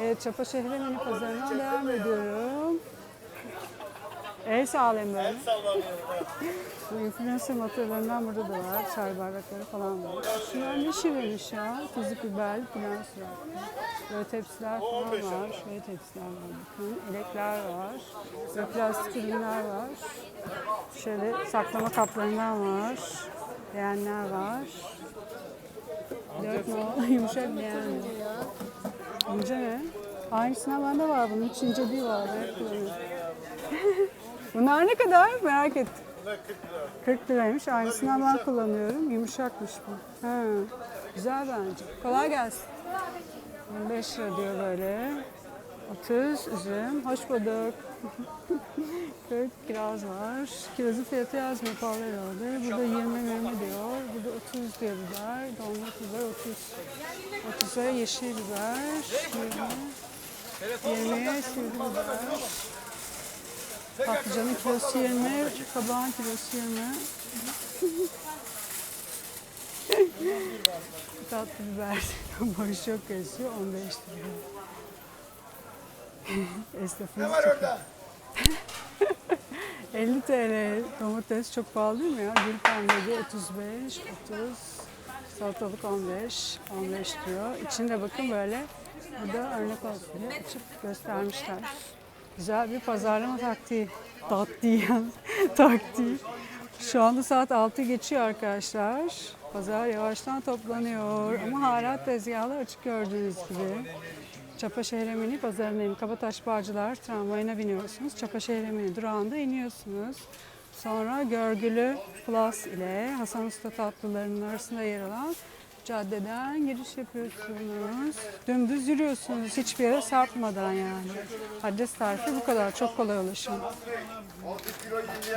Evet, Çapaşehir'e mini pazarından devam ediyorum. El sağlayayım böyle. Bu influencer motorlarından burada da var. Çay bardakları falan var. Şunlar ne şirinmiş ya. Tuzu biberli filan suratlı. Böyle tepsiler falan var. Şöyle tepsiler var bakın. Elekler var. Böyle plastik ürünler var. Şöyle saklama kaplarından var. Beğenler var. Dört yumuşak beğen. İnce mi? Aynısından bende var. Bunun hiç ince değil var. Hep kullanıyorum. Bunlar ne kadar? Merak ettim. 40 liraymış. Aynısından ben kullanıyorum. Yumuşakmış bu. Ha, güzel bence. Kolay gelsin. 25 lira diyor böyle. 30 üzüm. Hoş bulduk. 40 kiraz var. Kirazın fiyatı yazmıyor pahalı herhalde. Burada 20 20 diyor. Burada 30 diyor biber. Dolma biber 30. 30'a yeşil biber. 20. 20'ye sivri biber. Patlıcanın kilosu 20, kabağın kilosu 20. Tatlı biber boş çok kesiyor 15 lira. Esnafımız çok 50 TL domates çok pahalı değil mi ya? Gül pembeci 35, 30, salatalık 15, 15 diyor. İçinde bakın böyle, burada örnek olsun diye açıp göstermişler. Güzel bir pazarlama taktiği. Taktiği yani. taktiği. Şu anda saat 6 geçiyor arkadaşlar. Pazar yavaştan toplanıyor. Ama hala tezgahlar açık gördüğünüz gibi. Çapaşehir Emini pazarındayım. Kabataş Bağcılar tramvayına biniyorsunuz. Çapaşehir Emini durağında iniyorsunuz. Sonra Görgülü Plus ile Hasan Usta tatlılarının arasında yer alan caddeden giriş yapıyorsunuz. Dümdüz yürüyorsunuz hiçbir yere sarkmadan yani. Adres tarifi bu kadar. Çok kolay ulaşım.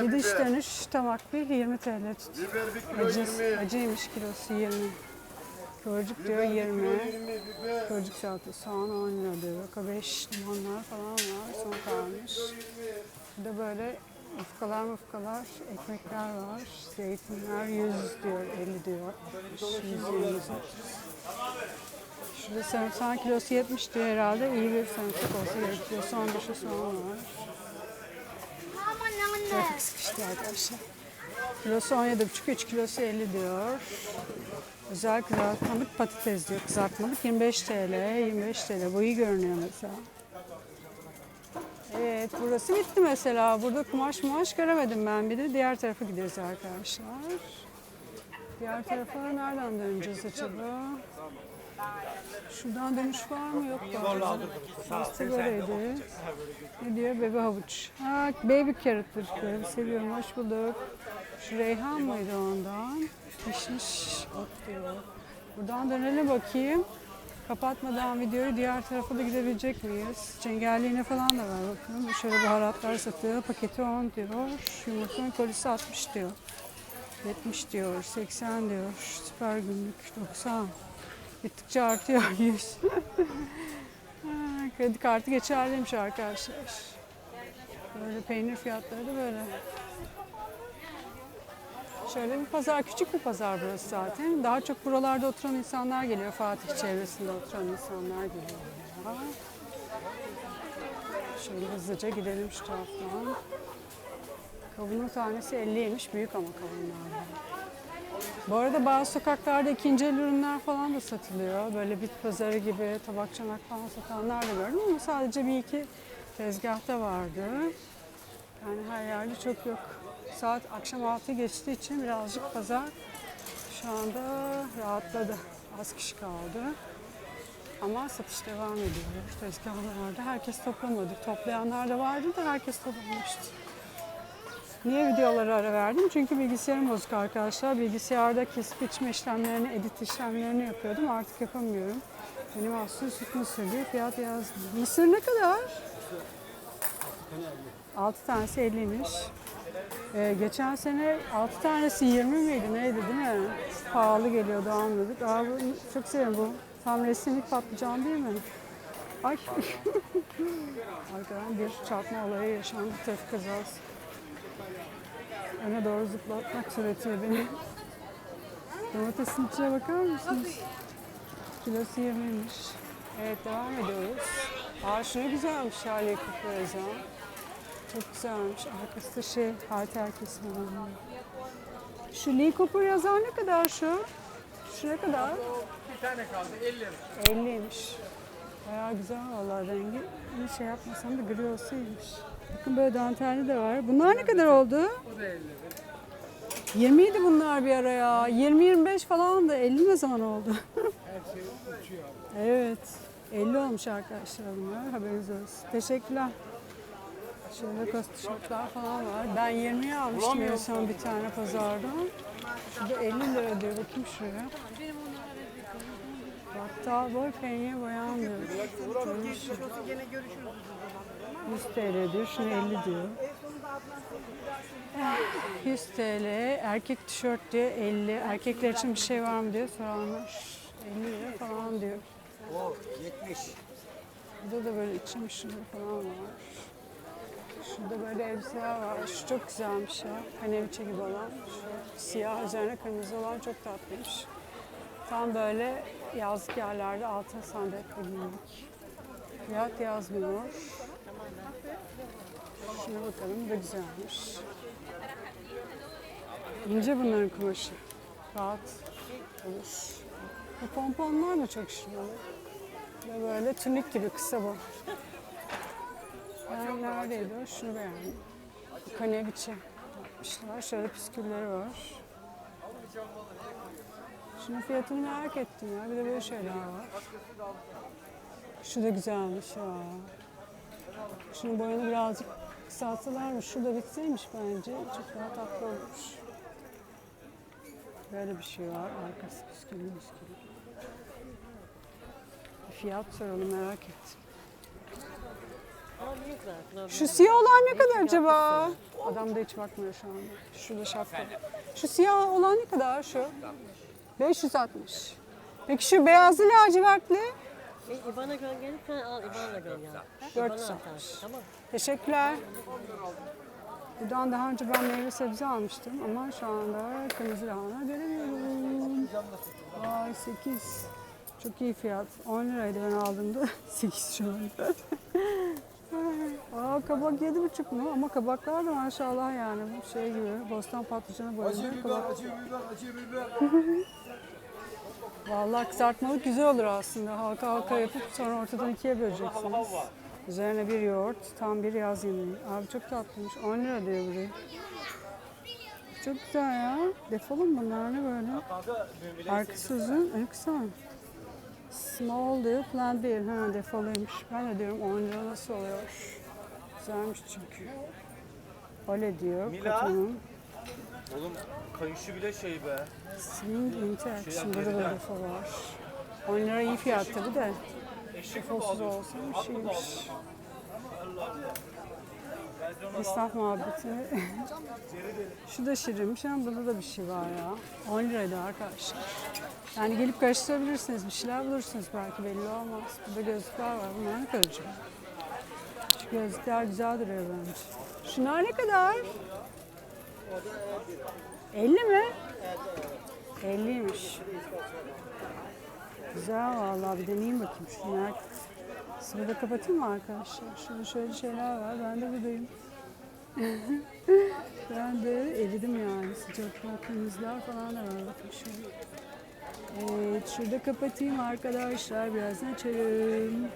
Gidiş dönüş tamak bir 20 TL tut. Acı, acıymış kilosu 20. Kıvırcık diyor 20. Kıvırcık salata soğan 10 lira diyor. Roka 5 limonlar falan var. Son kalmış. Burada böyle ufkalar mufkalar, ekmekler var. Zeytinler 100 diyor, 50 diyor. 120 30. Şurada sarımsağın kilosu 70 diyor herhalde. İyi bir sarımsak olsa gerekiyor. Son dışı soğan var. Trafik sıkıştı arkadaşlar. Kilosu 17,5, 3 kilosu 50 diyor. Özel kızartmalık patates diyor. Kızartmalık 25 TL, 25 TL. Bu iyi görünüyor mesela. Evet, burası bitti mesela. Burada kumaş mumaş göremedim ben. Bir de diğer tarafa gideriz arkadaşlar. Diğer tarafa nereden döneceğiz acaba? Şuradan dönüş var mı? Yok galiba. Burası böyleydi. Ne diyor? Bebe havuç. Ha, baby carrot'tır. Seviyorum. Hoş bulduk. Şu reyhan mıydı ondan? Pişmiş ot diyor. Buradan dönelim bakayım. Kapatmadan videoyu diğer tarafa da gidebilecek miyiz? Cengerliğine falan da var bakın. Şöyle baharatlar satıyor. Paketi 10 diyor. Yumurtanın kolisi 60 diyor. 70 diyor. 80 diyor. Süper günlük 90. Gittikçe artıyor 100. Ha, Kredi kartı geçerliymiş arkadaşlar. Böyle peynir fiyatları da böyle. Şöyle bir pazar, küçük bir pazar burası zaten. Daha çok buralarda oturan insanlar geliyor. Fatih çevresinde oturan insanlar geliyor. Şöyle hızlıca gidelim şu taraftan. Kavunun tanesi 50'ymiş. Büyük ama kavunlar. Bu arada bazı sokaklarda ikinci el ürünler falan da satılıyor. Böyle bit pazarı gibi tabak çanak falan satanlar da gördüm ama sadece bir iki tezgahta vardı. Yani her yerde çok yok. Saat akşam 6 geçtiği için birazcık pazar şu anda rahatladı. Az kişi kaldı. Ama satış devam ediyor. Tezgahlar vardı. Herkes toplamadı. Toplayanlar da vardı da herkes toplamamıştı. Niye videoları ara verdim? Çünkü bilgisayarım bozuk arkadaşlar. Bilgisayarda kesip biçme işlemlerini, edit işlemlerini yapıyordum. Artık yapamıyorum. Animasyon süt mısır diye fiyat yazdım. Mısır ne kadar? 6 tanesi 50'ymiş. Ee, geçen sene 6 tanesi 20 miydi neydi değil mi? Pahalı geliyordu anladık. Aa, bu, çok seviyorum bu. Tam resimlik patlıcan değil mi? Ay. Arkadan bir çarpma olayı yaşandı. Trafik kazası. Öne doğru zıplatmak suretiyle beni. Domatesin içine bakar mısınız? Kilosu 20'ymiş. Evet devam ediyoruz. Aa şu ne güzelmiş Cooper yazan. Çok güzelmiş. Arkası şey halter kesimi. Şu Lee Cooper yazan ne kadar şu? Şu ne kadar? Bir tane kaldı 50 lira. 50'ymiş. Bayağı güzel vallahi rengi. Bir şey yapmasam da gri olsaymış. Bakın böyle dantelli de var. Bunlar ne kadar oldu? O da 50 lira. 20 idi bunlar bir ara ya. 20-25 falan da 50 ne zaman oldu? Her şey uçuyor evet. 50 olmuş arkadaşlar bunlar. Haberiniz olsun. Teşekkürler. Şöyle kost tişörtler falan var. Ben 20'ye almıştım en son bir tane pazardan. Şurada 50 lira diyor. Bakayım şuraya. Hatta boy penye bayan diyor. 100 TL diyor. Şuna 50 diyor. 100 TL. Erkek tişört diye 50. Erkekler için bir şey var mı diye soranlar. 50 lira falan diyor. O 70. Burada da böyle içim ışığı falan var. Şurada böyle elbiseler var. Şu çok güzelmiş ya. Kaneviçe gibi olan. Şu siyah üzerine kırmızı olan çok tatlıymış. Tam böyle yazlık yerlerde altın sandalyede giyindik. Fiyat yazmıyor. Şuna bakalım. Bu güzelmiş. İnce bunların kumaşı. Rahat olur. Bu pomponlar da çok şirin. Ve böyle tünik gibi kısa bu. Ben neredeydi? Şunu beğendim. Kaneviçe yapmışlar. Şöyle püskülleri var. Şunun fiyatını merak ettim ya. Bir de böyle şeyler var. Şu da güzelmiş ya. Şunun boyunu birazcık kısaltsalarmış. Şurada bitseymiş bence. Çok daha tatlı olmuş. Böyle bir şey var. Arkası püsküllü püsküllü. Fiyat soralım merak ettim. Şu siyah olan ne kadar acaba? Adam da hiç bakmıyor şu anda. Şurada şapka. Şu siyah olan ne kadar şu? 560. Peki şu beyazlı lacivertli? E, İBAN'a gönderirsen al İBAN'la gönder. Dört İBAN'a saat. atarsın, Tamam. Teşekkürler. Buradan daha önce ben meyve sebze almıştım ama şu anda kırmızı lahana göremiyorum. Vay 8. Çok iyi fiyat. 10 liraydı ben aldığımda. 8 şu anda. Aa, kabak 7,5 mu? Ama kabaklar da maşallah yani bu şey gibi. Bostan patlıcanı boyunca kabak. acı biber, acı biber. Vallahi kızartmalık güzel olur aslında. Halka halka yapıp sonra ortadan ikiye böleceksiniz. Üzerine bir yoğurt, tam bir yaz yemeği. Abi çok tatlıymış. 10 lira diyor buraya. Çok güzel ya. Defolun bunlar ne böyle? Arkası uzun, en kısa. Small diyor, plant değil. Ha defoluymuş. Ben de diyorum 10 lira nasıl oluyor? Güzelmiş çünkü. Öyle diyor. Mila. Kotonun. Oğlum kayışı bile şey be. Swing Interaction. Burada da defo var. 10 lira iyi fiyat tabii de. Defosuz olsa bir şeymiş. Esnaf muhabbeti. Şu da şirinmiş ama burada da bir şey var ya. 10 liraydı arkadaşlar. Yani gelip karıştırabilirsiniz. Bir şeyler bulursunuz belki belli olmaz. Burada gözlükler var. Bunlar ne? Şu gözlükler güzel duruyor bence. Şunlar ne kadar? 50 mi? 50'ymiş. Güzel vallahi bir deneyeyim bakayım şunlar. Sizi burada kapatayım mı arkadaşlar? Şurada şöyle şeyler var. Ben de buradayım. ben de eridim yani. Sıcaklar, kırmızılar falan da var. Evet, şurada kapatayım arkadaşlar. Birazdan açarım.